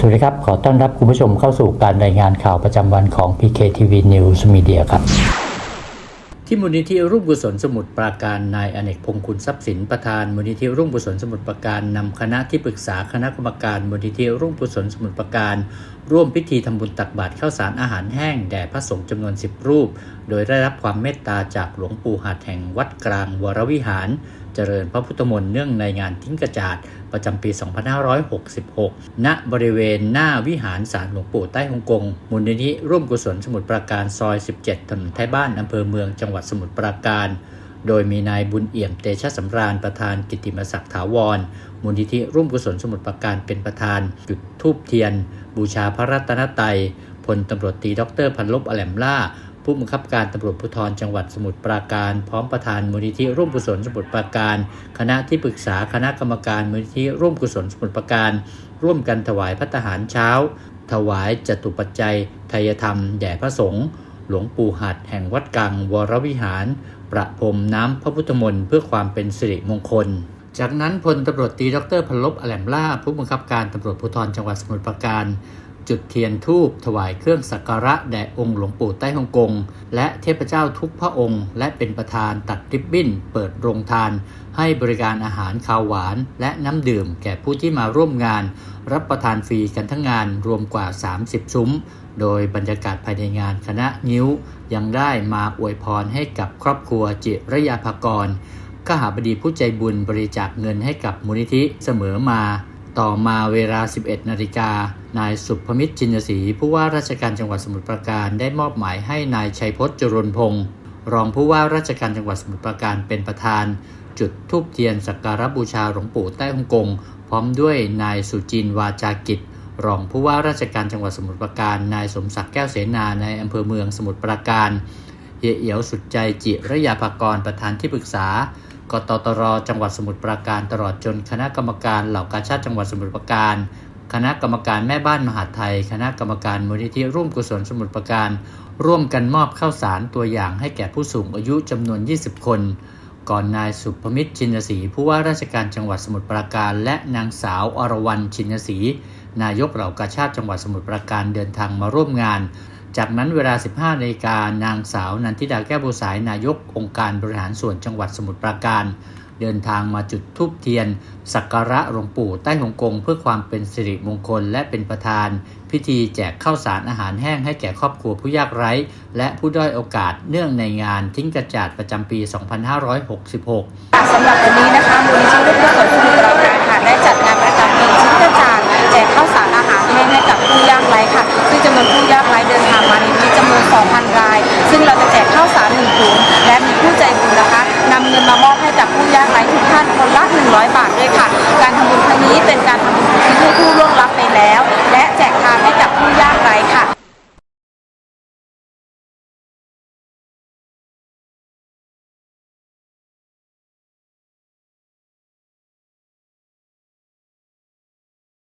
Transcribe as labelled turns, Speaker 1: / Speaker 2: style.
Speaker 1: สวัสดีครับ ขอต้อนรับคุณผู้ชมเข้าสู่การรายงานข่าวประจำวันของ PKTV News Media ครับ ที่มูลนิธิรุ่งกุศลสมุทรปราการนายอเนกพงศ์คุณทรัพย์สินประธานมูลนิธิรุ่งกุศลสมุทรปราการนำคณะที่ปรึกษาคณะกรรมการมูลนิธิรุ่งกุศลสมุทรปราการ ร่วมพิธีทำบุญตักบาตรข้าวสารอาหารแห้งแด่พระสงฆ์จำนวน 10 รูป โดยได้รับความเมตตาจากหลวงปู่หัดแห่งวัดกลางวรวิหาร เจริญพระพุทธมนต์เนื่องในงานทิ้งกระจาดประจำปี 2566 ณ บริเวณหน้าวิหารศาลหลวงปู่ใต้ฮ่องกง มูลนิธิร่วมกุศลสมุทรปราการซอย 17 ถนนท้ายบ้านอำเภอเมืองจังหวัดสมุทรปราการ โดยมีนายบุญเอี่ยมเตชะสำราญประธานกิตติมศักดิ์ถาวร มูลนิธิร่วมกุศลสมุทรปราการเป็นประธาน จุดธูปเทียน บูชาพระรัตนตรัยพลตำรวจตรีดรพันลบอแหลมล่า ผู้บังคับการตำรวจภูธรจังหวัดสมุทรปราการ พร้อมประธานมูลนิธิร่วมกุศลสมุทรปราการ คณะที่ปรึกษาคณะกรรมการมูลนิธิร่วมกุศลสมุทรปราการ ร่วมกันถวายพัตตาหารเช้า ถวายจตุปัจจัยทายธรรมแด่พระสงฆ์หลวงปู่หัดแห่งวัดกังวรวิหาร ประพรมน้ำพระพุทธมนต์เพื่อความเป็นสิริมงคลจากนั้นพลตำรวจตรีดรพลบอแหลมล่าผู้บังคับการตำรวจภูธรจังหวัดสมุทรปราการ จุดเทียนทูบถวายเครื่องสักการะแด่องค์หลวงปู่ใต้ฮ่องกง และเทพเจ้าทุกพระองค์ และเป็นประธานตัดริบบิ้น เปิดโรงทาน ให้บริการอาหารคาวหวานและน้ำดื่มแก่ผู้ที่มาร่วมงาน รับประทานฟรีกันทั้งงานรวมกว่า 30 ซุ้ม โดยบรรยากาศภายในงานคณะนิ้ว ยังได้มาอวยพรให้กับครอบครัวจิรยาภากรข้าหาบดีผู้ใจบุญบริจาคเงินให้กับมูลนิธิเสมอมา ต่อมาเวลา 11 นาฬิกา นายสุภมิตรจินศรีผู้ว่าราชการจังหวัดสมุทรปราการได้มอบหมายให้นายชัยพจน์จรนพงศ์รองผู้ว่าราชการจังหวัดสมุทรปราการเป็นประธาน จุดทูบเทียนสักการบูชาหลวงปู่ใต้ฮ่องกง พร้อมด้วยนายสุจินวาจากิจรองผู้ว่าราชการจังหวัดสมุทรปราการ นายสมศักดิ์แก้วเสนาในอำเภอเมืองสมุทรปราการเยเอียวสุดใจจิระยาภากรประธานที่ปรึกษา กตตร จังหวัดสมุทรปราการตลอดจนคณะกรรมการเหล่ากาชาติจังหวัดสมุทรปราการ คณะกรรมการแม่บ้านมหาไทย คณะกรรมการมูลนิธิร่วมกุศลสมุทรปราการ ร่วมกันมอบข้าวสารตัวอย่างให้แก่ผู้สูงอายุจำนวน 20 คน ก่อนนายสุภมิตรชินศรีผู้ว่าราชการจังหวัดสมุทรปราการ และนางสาวอรวรรณชินศรีนายกเหล่ากาชาติจังหวัดสมุทรปราการเดินทางมาร่วมงาน จากนั้นเวลา 15นาฬิกานางสาวนันทิดาแก้วบุษายนายกองค์การบริหารส่วนจังหวัดสมุทรปราการ เดินทางมาจุดธูปเทียน สักการะหลวงปู่ใต้หงกง เพื่อความเป็นสิริมงคลและเป็นประธาน พิธีแจกข้าวสารอาหารแห้งให้แก่ครอบครัวผู้ยากไร้ และผู้ด้อยโอกาสเนื่องในงานทิ้งกระจาดประจำปี 2566
Speaker 2: สำหรับวันนี้นะคะมูลนิธิร่วมกุศลสมุทรปราการ 2,000 ราย ซึ่งเราจะแจกข้าวสารหนึ่งถุงและมีผู้ใจบุญนะคะนำเงินมามอบให้กับผู้ยากไร้ทุก